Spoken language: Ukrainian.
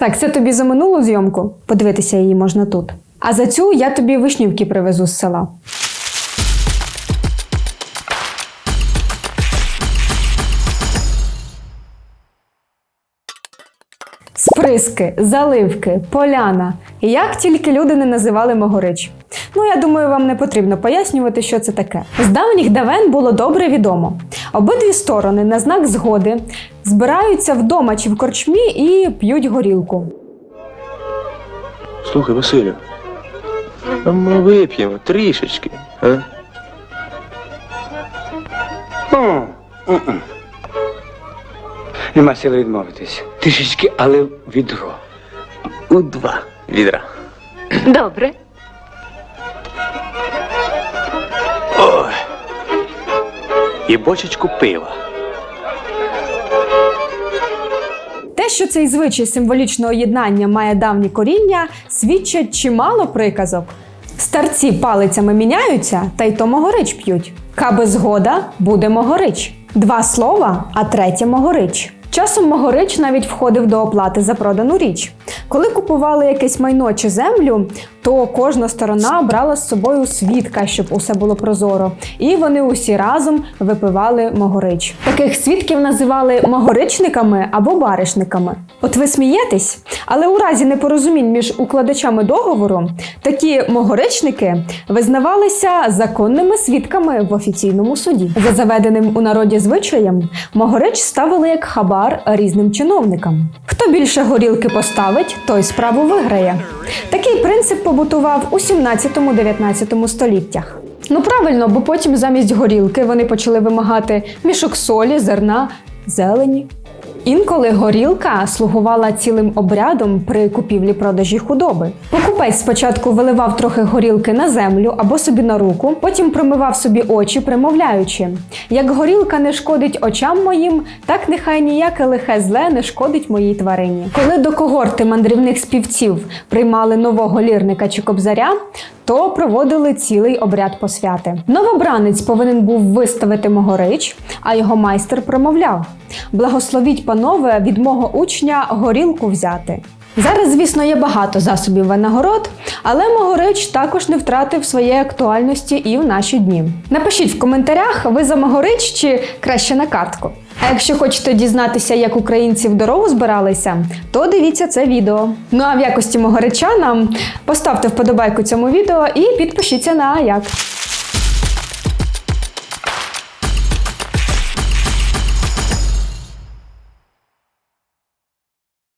Так, це тобі за минулу зйомку. Подивитися її можна тут. А за цю я тобі вишнівки привезу з села. Сприски, заливки, поляна. Як тільки люди не називали Могорич. Ну, я думаю, вам не потрібно пояснювати, що це таке. З давніх давен було добре відомо. Обидві сторони на знак згоди збираються вдома чи в корчмі і п'ють горілку. Слухай, Василю, а ми вип'ємо трішечки, а? М-м. Нема сили відмовитись. Трішечки, але відро. У два відра. Добре. Ой. І бочечку пива. Те, що цей звичай символічного єднання має давні коріння, свідчать чимало приказок. Старці палицями міняються, та й то могорич п'ють. Каби згода буде могорич. Два слова, а третє могорич. Часом могорич навіть входив до оплати за продану річ. Коли купували якесь майно чи землю, то кожна сторона брала з собою свідка, щоб усе було прозоро, і вони усі разом випивали могорич. Таких свідків називали могоричниками або баришниками. От ви смієтесь, але у разі непорозумінь між укладачами договору такі могоричники визнавалися законними свідками в офіційному суді. За заведеним у народі звичаєм могорич ставили як хабар різним чиновникам. Хто більше горілки поставить, той справу виграє. Такий принцип побутував у 17-19 століттях. Ну правильно, бо потім замість горілки вони почали вимагати мішок солі, зерна, зелені. Інколи горілка слугувала цілим обрядом при купівлі-продажі худоби. Покупець спочатку виливав трохи горілки на землю або собі на руку, потім промивав собі очі, примовляючи: як горілка не шкодить очам моїм, так нехай ніяке лихе зле не шкодить моїй тварині. Коли до когорти мандрівних співців приймали нового лірника чи кобзаря, то проводили цілий обряд посвяти. Новобранець повинен був виставити могорич, а його майстер промовляв: Благословіть, панове, від мого учня горілку взяти. Зараз, звісно, є багато засобів винагород, але Могорич також не втратив своєї актуальності і в наші дні. Напишіть в коментарях, ви за Могорич чи краще на картку. А якщо хочете дізнатися, як українці в дорогу збиралися, то дивіться це відео. Ну а в якості Могоричана поставте вподобайку цьому відео і підпишіться на Аяк.